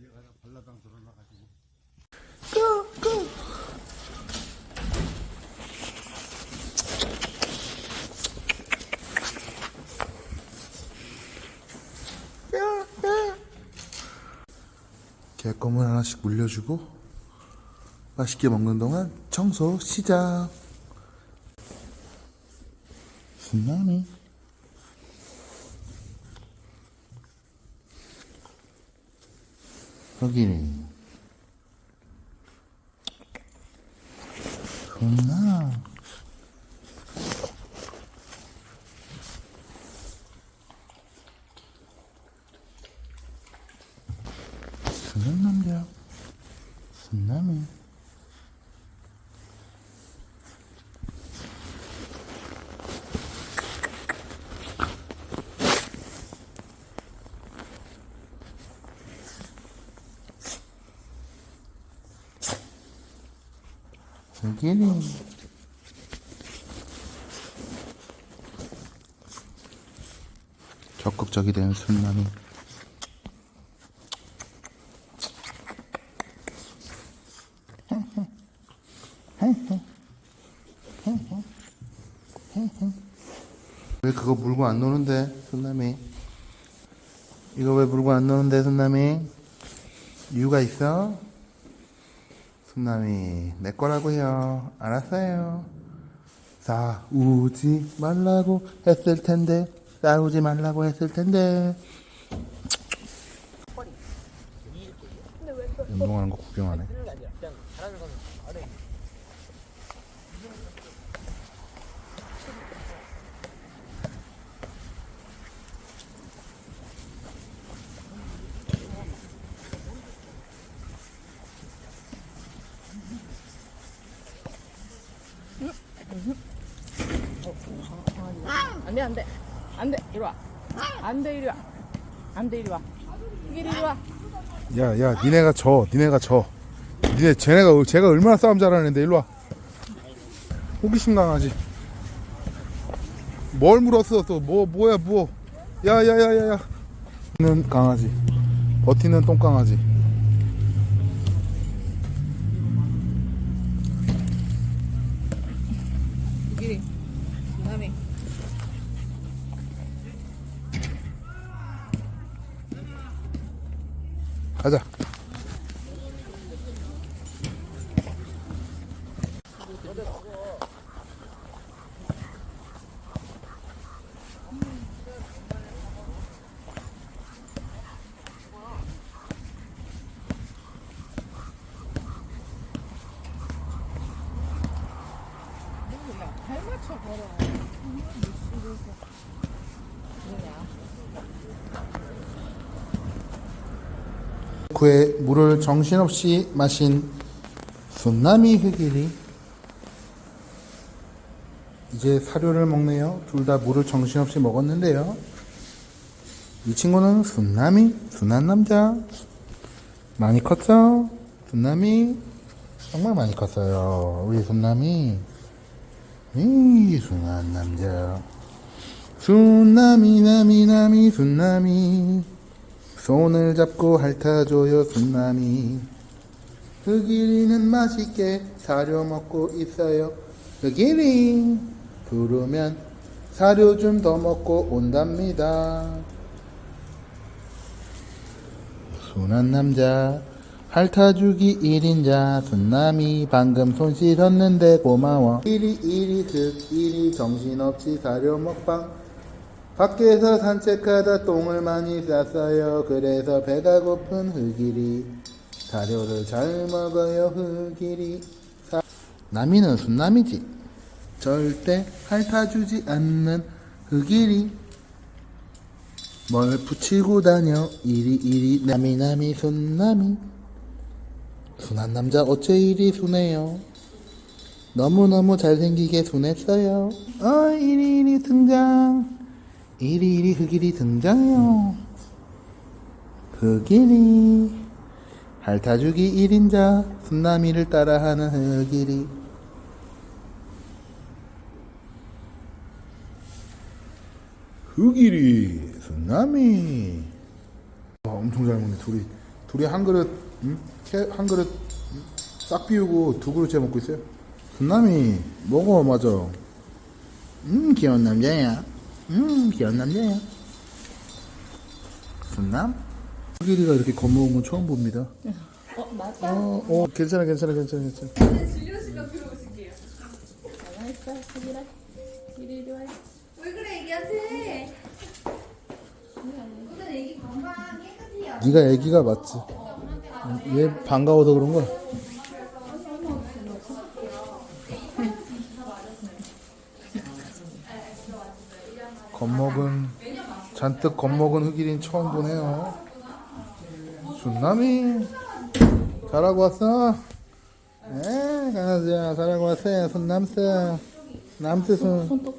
앞마당 들어나가지고 개껌을 하나씩 물려주고 맛있게 먹는 동안 청소 시작. 순나미. 여기는 순나. 순한 남자. 순나미. 여기는 적극적이 된 순나미. 왜 그거 물고 안 노는데, 순남이? 이거 왜 물고 안 노는데, 순남이? 이유가 있어? 순남이, 내 거라고요. 알았어요. 싸우지 말라고 했을 텐데, 싸우지 말라고 했을 텐데. 운동하는 거 구경하네. 안돼 안돼 안돼 이리 와 안돼 이리 와 안돼 이리 와 이리 와 야, 야, 니네가 져, 니네가 져. 니네, 쟤네가, 쟤가 얼마나 싸움 잘하는데, 일로 와. 호기심 강아지. 뭘 물었어, 또. 뭐, 뭐야, 뭐. 야, 야, 야, 야, 야. 는 강아지. 버티는 똥강아지. 이리 미남이 가자. 발 맞춰 걸어 그에 물을 정신없이 마신 순나미 흑일이 이제 사료를 먹네요. 둘 다 물을 정신없이 먹었는데요. 이 친구는 순나미, 순한 남자. 많이 컸죠? 순나미 정말 많이 컸어요. 우리 순나미. 이 순한 남자. 순나미 나미 나미 순나미 손을 잡고 핥아줘요 순나미 흑일이는 맛있게 사료 먹고 있어요. 흑일이 부르면 사료 좀 더 먹고 온답니다. 순한 남자 핥아주기 1인자 순남이 방금 손 씻었는데 고마워. 이리 이리 흑이리 정신없이 사료 먹방 밖에서 산책하다 똥을 많이 쌌어요. 그래서 배가 고픈 흑이리. 사료를 잘 먹어요 흑이리. 사... 남이는 순남이지. 절대 핥아주지 않는 흑이리. 뭘 붙이고 다녀? 이리 이리. 남이 남이 순남이. 순한 남자 어째 이리 순해요? 너무너무 잘생기게 순했어요. 어 이리 이리 등장 이리 이리 흑일이 등장해요 흑일이 핥아주기 1인자 순나미를 따라하는 흑일이 흑일이 순나미 와, 엄청 잘 먹네 둘이 둘이 한 그릇 응? 캐- 한 그릇 싹 비우고 두 그릇째 먹고 있어요. 순남이 먹어 맞아. 음 귀여운 남자야. 음 남자야. 순남? 코끼리가 이렇게 겁먹은 건 처음 봅니다. 어 맞다. 어, 어 괜찮아 괜찮아 괜찮아 괜찮아. 잘했어 수기라. 이리 이리 와. 왜 그래 애기한테? 오늘 애기 건강 깨끗해요. 네가 애기가 맞지. 응, 얘 반가워서 그런 거야. 겁먹은 잔뜩 겁먹은 흑일인 처음 보네요. 순남이 잘하고 왔어. 네, 강아지야 잘하고 왔어요. 손 남스, 손.